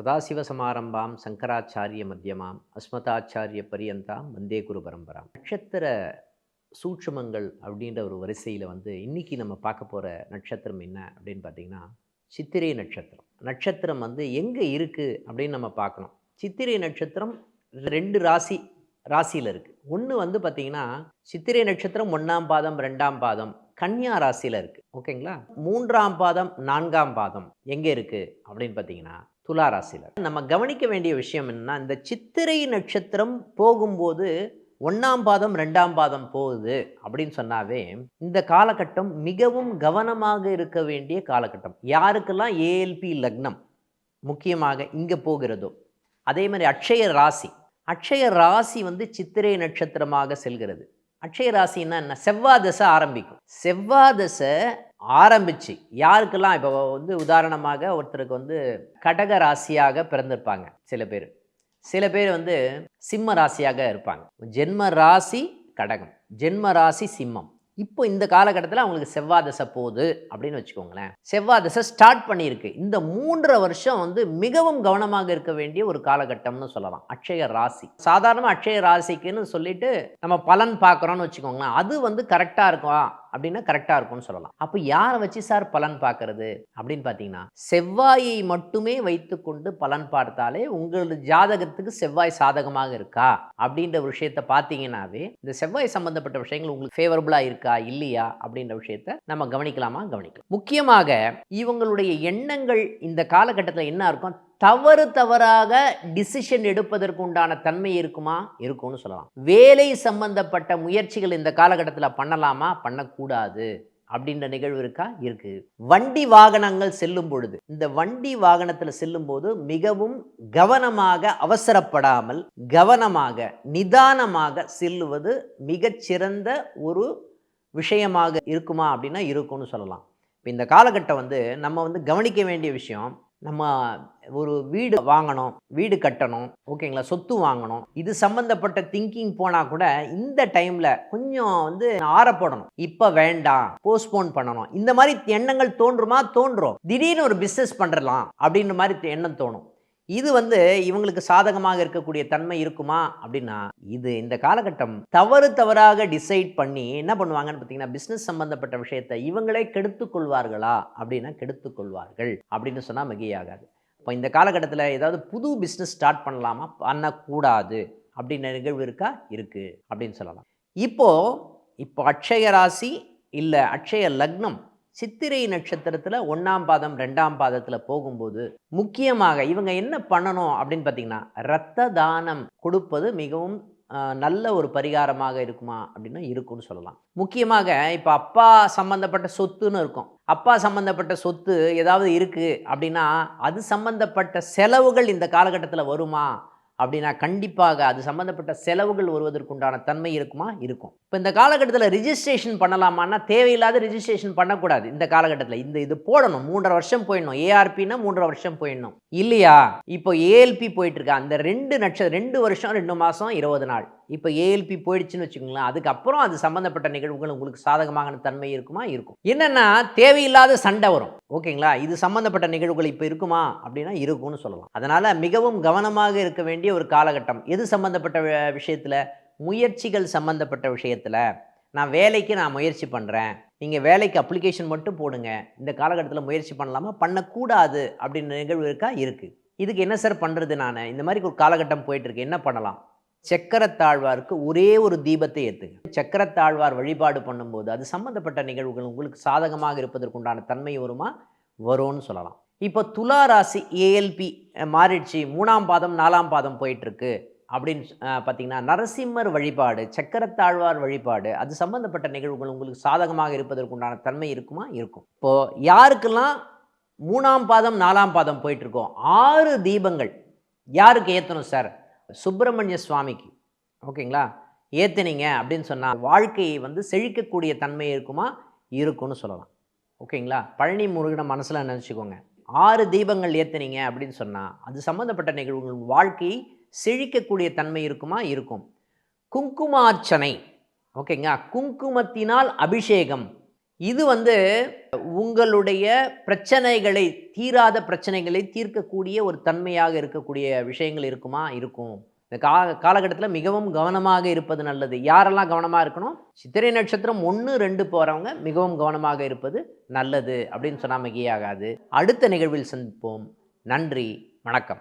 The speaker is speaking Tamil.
சதாசிவசமாரம்பாம் சங்கராச்சாரிய மத்தியமாம் அஸ்மதாச்சாரிய பரியந்தாம் வந்தே குரு பரம்பராம். நட்சத்திர சூட்சுமங்கள் அப்படின்ற ஒரு வரிசையில் வந்து இன்னைக்கு நம்ம பார்க்க போகிற நட்சத்திரம் என்ன அப்படின்னு பார்த்தீங்கன்னா சித்திரை நட்சத்திரம். நட்சத்திரம் வந்து எங்கே இருக்குது அப்படின்னு நம்ம பார்க்கணும். சித்திரை நட்சத்திரம் ரெண்டு ராசி ராசியில் இருக்குது ஒன்று வந்து பார்த்திங்கன்னா சித்திரை நட்சத்திரம் ஒன்றாம் பாதம் ரெண்டாம் பாதம் கன்னியா ராசியில் இருக்குது ஓகேங்களா? மூன்றாம் பாதம் நான்காம் பாதம் எங்கே இருக்குது அப்படின்னு பார்த்தீங்கன்னா துலா ராசியில். நம்ம கவனிக்க வேண்டிய விஷயம் என்னன்னா இந்த சித்திரை நட்சத்திரம் போகும்போது ஒன்றாம் பாதம் ரெண்டாம் பாதம் போகுது அப்படின்னு சொன்னாவே இந்த காலகட்டம் மிகவும் கவனமாக இருக்க வேண்டிய காலகட்டம். யாருக்கெல்லாம் ஏஎல்பி லக்னம் முக்கியமாக இங்கே போகிறதோ அதே மாதிரி அக்ஷய ராசி. அக்ஷய ராசி வந்து சித்திரை நட்சத்திரமாக செல்கிறது. அக்ஷய ராசின்னா என்ன? செவ்வாதசை ஆரம்பிக்கும். செவ்வாதசை ஆரம்பிச்சு. யாருக்கெல்லாம் இப்போ வந்து உதாரணமாக ஒருத்தருக்கு வந்து கடக ராசியாக பிறந்திருப்பாங்க சில பேர். சில பேர் வந்து சிம்ம ராசியாக இருப்பாங்க. ஜென்ம ராசி கடகம் ஜென்ம ராசி சிம்மம். இப்போ இந்த காலகட்டத்தில் அவங்களுக்கு செவ்வாதசை போகுது அப்படின்னு வச்சுக்கோங்களேன். செவ்வாதசை ஸ்டார்ட் பண்ணியிருக்கு. இந்த மூன்றரை வருஷம் வந்து மிகவும் கவனமாக இருக்க வேண்டிய ஒரு காலகட்டம்னு சொல்லலாம். அக்ஷய ராசி. சாதாரணமாக அக்ஷய ராசிக்குன்னு சொல்லிட்டு நம்ம பலன் பார்க்குறோன்னு வச்சுக்கோங்களேன். அது வந்து கரெக்டாக இருக்கும் அப்படின்னா கரெக்டாக இருக்கும்னு சொல்லலாம். அப்போ யாரை வச்சு சார் பலன் பார்க்கறது? அப்படின்னு பார்த்தீங்கன்னா செவ்வாயை மட்டுமே வைத்துக்கொண்டு பலன் பார்த்தாலே உங்களது ஜாதகத்துக்கு செவ்வாய் சாதகமாக இருக்கா? அப்படின்ற விஷயத்தை பார்த்தீங்கன்னாவே இந்த செவ்வாய் சம்பந்தப்பட்ட விஷயங்கள் உங்களுக்கு ஃபேவரபுளாக இருக்கா இல்லையா? அப்படின்ற விஷயத்த நம்ம கவனிக்கலாமா? கவனிக்கலாம். முக்கியமாக இவங்களுடைய எண்ணங்கள் இந்த காலகட்டத்தில் என்ன இருக்கும் தவறு தவறாக டிசிஷன் எடுப்பதற்கு உண்டான தன்மை இருக்குமா? இருக்கும்னு சொல்லலாம். வேலை சம்பந்தப்பட்ட முயற்சிகள் இந்த காலகட்டத்தில் பண்ணலாமா? பண்ணக்கூடாது. அப்படின்ற நிகழ்வு இருக்கா? இருக்கு. வண்டி வாகனங்கள் செல்லும் பொழுது இந்த வண்டி வாகனத்தில் செல்லும் போது மிகவும் கவனமாக அவசரப்படாமல் கவனமாக நிதானமாக செல்லுவது மிகச்சிறந்த ஒரு விஷயமாக இருக்குமா அப்படின்னா இருக்கும்னு சொல்லலாம். இப்போ இந்த காலகட்டம் வந்து நம்ம வந்து கவனிக்க வேண்டிய விஷயம் நம்ம ஒரு வீடு வாங்கணும் வீடு கட்டணும் ஓகேங்களா? சொத்து வாங்கணும். இது சம்மந்தப்பட்ட திங்கிங் போனால் கூட இந்த டைமில் கொஞ்சம் வந்து ஆறப்படணும். இப்போ வேண்டாம் போஸ்ட்போன் பண்ணணும். இந்த மாதிரி எண்ணங்கள் தோன்றுமா? தோன்றும். திடீர்னு ஒரு பிஸ்னஸ் பண்ணுறலாம் அப்படின்ற மாதிரி எண்ணம் தோணும். இது வந்து இவங்களுக்கு சாதகமாக இருக்கக்கூடிய தன்மை இருக்குமா? அப்படின்னா இது இந்த காலகட்டம் தவறு தவறாக டிசைட் பண்ணி என்ன பண்ணுவாங்கன்னு பார்த்தீங்கன்னா பிஸ்னஸ் சம்பந்தப்பட்ட விஷயத்தை இவங்களே கெடுத்து கொள்வார்களா? அப்படின்னா கெடுத்து கொள்வார்கள். அப்படின்னு சொன்னால் மிகையாகாது இப்போ இந்த காலகட்டத்தில் ஏதாவது புது பிஸ்னஸ் ஸ்டார்ட் பண்ணலாமா? பண்ணக்கூடாது. அப்படின்ற நிகழ்வு இருக்கா? இருக்குது அப்படின்னு சொல்லலாம். இப்போது இப்போ அக்ஷய ராசி இல்லை அக்ஷய லக்னம் சித்திரை நட்சத்திரத்தில் ஒன்றாம் பாதம் ரெண்டாம் பாதத்தில் போகும்போது முக்கியமாக இவங்க என்ன பண்ணணும் அப்படின்னு பார்த்தீங்கன்னா இரத்த தானம் கொடுப்பது மிகவும் நல்ல ஒரு பரிகாரமாக இருக்குமா அப்படின்னா இருக்கும்னு சொல்லலாம். முக்கியமாக இப்போ அப்பா சம்மந்தப்பட்ட சொத்துன்னு இருக்கும். அப்பா சம்மந்தப்பட்ட சொத்து ஏதாவது இருக்குது அப்படின்னா அது சம்மந்தப்பட்ட செலவுகள் இந்த காலகட்டத்தில் வருமா அப்படின்னா கண்டிப்பாக அது சம்மந்தப்பட்ட செலவுகள் வருவதற்குண்டான தன்மை இருக்குமா? இருக்கும். இப்போ இந்த காலகட்டத்தில் ரிஜிஸ்ட்ரேஷன் பண்ணலாமான்னா தேவையில்லாத ரிஜிஸ்ட்ரேஷன் பண்ணக்கூடாது. இந்த காலகட்டத்தில் இந்த இது போடணும். மூன்றரை வருஷம் போயிடணும். ஏஆர்பின்னா மூன்றரை வருஷம் போயிடணும். இல்லையா? இப்போ ஏஎல்பி போயிட்டு இருக்கா. அந்த ரெண்டு நட்சத்திரம் ரெண்டு வருஷம் ரெண்டு மாதம் இருபது நாள். இப்போ ஏஎல்பி போயிடுச்சுன்னு வச்சுக்கோங்களேன் அதுக்கப்புறம் அது சம்மந்தப்பட்ட நிகழ்வுகள் உங்களுக்கு சாதகமான தன்மை இருக்குமா? இருக்கும். என்னென்னா தேவையில்லாத சண்டை வரும். ஓகேங்களா? இது சம்மந்தப்பட்ட நிகழ்வுகள் இப்போ இருக்குமா? அப்படின்னா இருக்கும்னு சொல்லலாம். அதனால் மிகவும் கவனமாக இருக்க வேண்டிய ஒரு காலகட்டம். எது சம்மந்தப்பட்ட விஷயத்தில்? முயற்சிகள் சம்மந்தப்பட்ட விஷயத்தில். நான் வேலைக்கு நான் முயற்சி பண்ணுறேன் நீங்கள் வேலைக்கு அப்ளிகேஷன் மட்டும் போடுங்க. இந்த காலகட்டத்தில் முயற்சி பண்ணலாமா? பண்ணக்கூடாது. அப்படின்ற நிகழ்வு இருக்கா? இருக்குது இதுக்கு என்ன சார் பண்ணுறது நான்? இந்த மாதிரி ஒரு காலகட்டம் போயிட்டுருக்கு என்ன பண்ணலாம்? சக்கரத்தாழ்வாருக்கு ஒரே ஒரு தீபத்தை ஏற்றுங்க சக்கரத்தாழ்வார் வழிபாடு பண்ணும்போது அது சம்மந்தப்பட்ட நிகழ்வுகள் உங்களுக்கு சாதகமாக இருப்பதற்குண்டான தன்மை வருமா? வரும்னு சொல்லலாம். இப்போ துலா ராசி ஏஎல்பி மாறிடுச்சு. மூணாம் பாதம் நாலாம் பாதம் போயிட்டுருக்கு. அப்படின்னு பார்த்தீங்கன்னா நரசிம்மர் வழிபாடு சக்கரத்தாழ்வார் வழிபாடு அது சம்மந்தப்பட்ட நிகழ்வுகள் உங்களுக்கு சாதகமாக இருப்பதற்குண்டான தன்மை இருக்குமா? இருக்கும். இப்போது யாருக்கெல்லாம் மூணாம் பாதம் நாலாம் பாதம் போயிட்டுருக்கோம் ஆறு தீபங்கள் யாருக்கு ஏற்றணும் சார்? சுப்பிரமணிய சுவாமிக்கு. ஓகேங்களா? ஏற்றுனீங்க அப்படின்னு சொன்னால் வாழ்க்கையை வந்து செழிக்கக்கூடிய தன்மை இருக்குமா? இருக்கும்னு சொல்லலாம். ஓகேங்களா? பழனி முருகனை மனசில் நினச்சிக்கோங்க. ஆறு தீபங்கள் ஏற்றினீங்க அப்படின்னு சொன்னால் அது சம்மந்தப்பட்ட நிகழ்வுகள் வாழ்க்கையை செழிக்கக்கூடிய தன்மை இருக்குமா? இருக்கும். குங்குமார்ச்சனை. ஓகேங்களா? குங்குமத்தினால் அபிஷேகம். இது வந்து உங்களுடைய பிரச்சனைகளை தீராத பிரச்சனைகளை தீர்க்கக்கூடிய ஒரு தன்மையாக இருக்கக்கூடிய விஷயங்கள் இருக்குமா? இருக்கும். இந்த கா காலகட்டத்தில் மிகவும் கவனமாக இருப்பது நல்லது. யாரெல்லாம் கவனமாக இருக்கணும்? சித்திரை நட்சத்திரம் ஒன்று ரெண்டு போகிறவங்க மிகவும் கவனமாக இருப்பது நல்லது அப்படின்னு சொன்னால் மிகையாகாது. அடுத்த நிகழ்வில் சந்திப்போம். நன்றி. வணக்கம்.